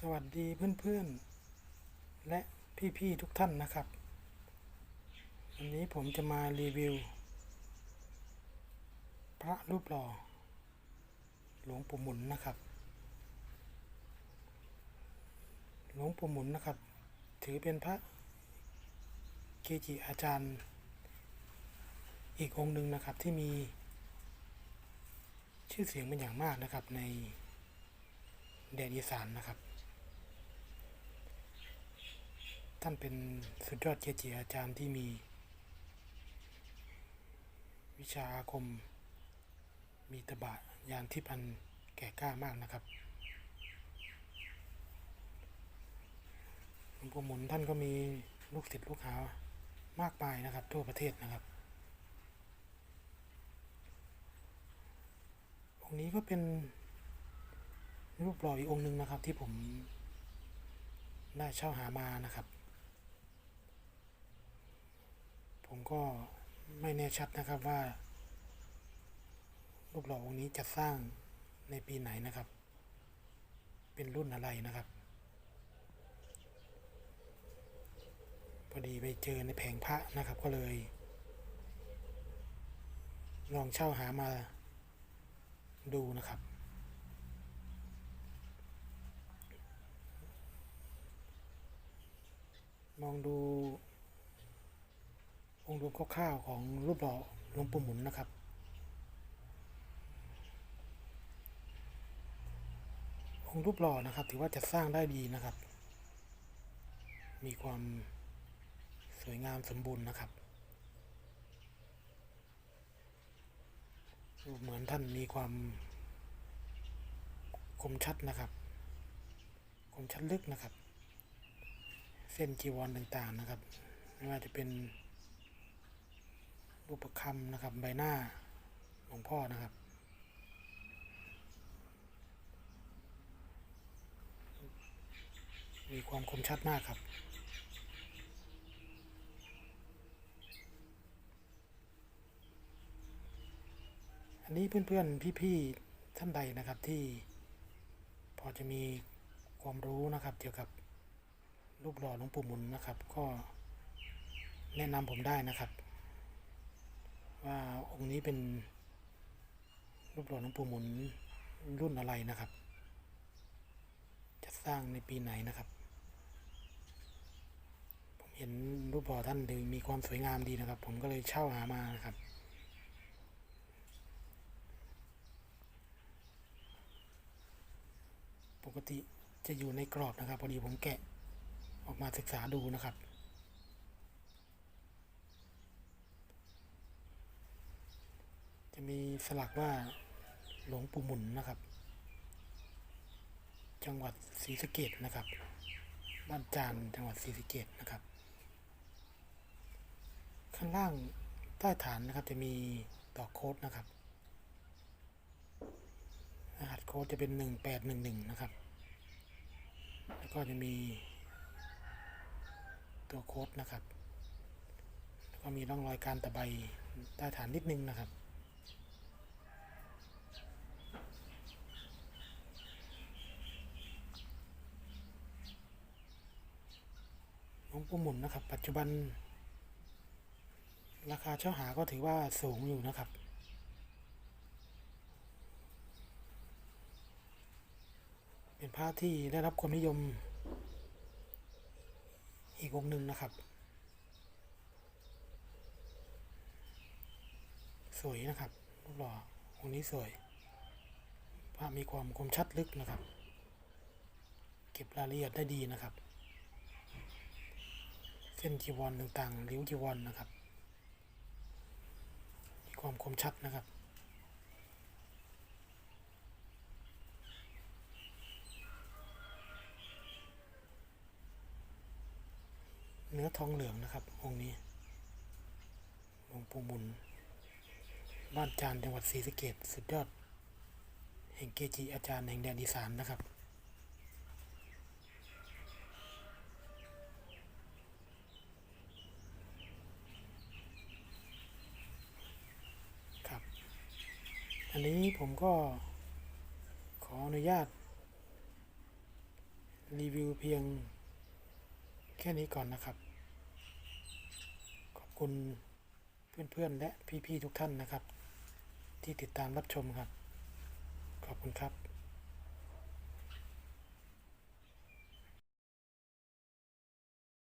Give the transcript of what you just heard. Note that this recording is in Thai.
สวัสดีเพื่อนๆ และพี่ๆทุกท่านนะครับ วันนี้ผมจะมารีวิว พระรูปหล่อ หลวงปู่หมุนนะครับ หลวงปู่หมุนนะครับ ถือเป็นพระเกจิอาจารย์ อีกองค์หนึ่งนะครับที่มี ชื่อเสียงเป็นอย่างมากนะครับในแดนอีสานนะครับ ท่านเป็นสุดยอดเกจิอาจารย์ที่มี วิชาอาคม มีตบะยานที่พันแก่กล้ามากนะครับหลวงปู่หมุนท่านก็มีลูกศิษย์ลูกหามากมายนะครับ ทั่วประเทศนะครับองค์นี้ก็เป็นรูปหล่ออีกองค์หนึ่งนะครับที่ผมได้เช่าหามานะครับ ผมก็ไม่แน่ชัดนะครับว่า รูปหล่อองค์นี้จะสร้างในปีไหนนะครับ เป็นรุ่นอะไรนะครับ พอดีไปเจอในแผงพระนะครับ ก็เลย ลองเช่าหามาดูนะครับมองดู องค์รวมคร่าวๆของรูปหล่อหลวงปู่หมุนนะครับองค์รูปหล่อนะครับ ถือว่าจะสร้างได้ดีนะครับ มีความสวยงามสมบูรณ์นะครับเหมือนท่านมีความคมชัดนะครับ คมชัดลึกนะครับ เส้นจีวรต่างๆนะครับ ไม่ว่าจะเป็น รูปประคำนะครับใบหน้าหลวงพ่อนะครับ มีความคมชัดมากครับอันนี้เพื่อนๆ พี่ๆ ท่านใดนะครับที่พอจะมีความรู้นะครับ เกี่ยวกับรูปหล่อหลวงปู่หมุนนะครับ ก็แนะนำผมได้นะครับ ว่าองค์นี้เป็นรูปหล่อหลวงปู่หมุนรุ่นอะไรนะครับ จะสร้างในปีไหนนะครับ ผมเห็นรูปหล่อท่านดูมีความสวยงามดีนะครับ ผมก็เลยเช่าหามานะครับปกติจะอยู่ในกรอบนะครับ พอดีผมแกะออกมาศึกษาดูนะครับ จะมีสลักว่าหลวงปู่หมุนนะครับ จังหวัดศรีสะเกดนะครับ บ้านจานจังหวัดศรีสะเกดนะครับ ข้างล่างใต้ฐานนะครับจะมีดอกโค้ดนะครับรหัสโค้ดจะเป็นหนึ่งแปดหนึ่งหนึ่งนะครับ แล้วก็จะมีตัวโค้ดนะครับ แล้วก็มีร่องรอยการตะไบใต้ฐานนิดนึงนะครับ หลวงปู่หมุนนะครับ ปัจจุบัน ราคาเช่าหาก็ถือว่าสูงอยู่นะครับ เป็นพระที่ได้รับความนิยม อีกองหนึ่งนะครับ สวยนะครับรูปหล่อองนี้สวยพระมีความคมชัดลึกนะครับ เก็บรายละเอียดได้ดีนะครับ เส้นจีวรต่างๆริ้วจีวรนนะครับ มีความคมชัดนะครับเนื้อทองเหลืองนะครับองค์นี้หลวงปู่มุนบ้านจานจังหวัดศรีสะเกดสุดยอดแห่งเกจิอาจารย์แห่งแดนอีสานนะครับ อันนี้ผมก็ขออนุญาต รีวิวเพียงแค่นี้ก่อนนะครับ ขอบคุณเพื่อนๆและพี่ๆทุกท่านนะครับ ที่ติดตามรับชมครับ ขอบคุณครับ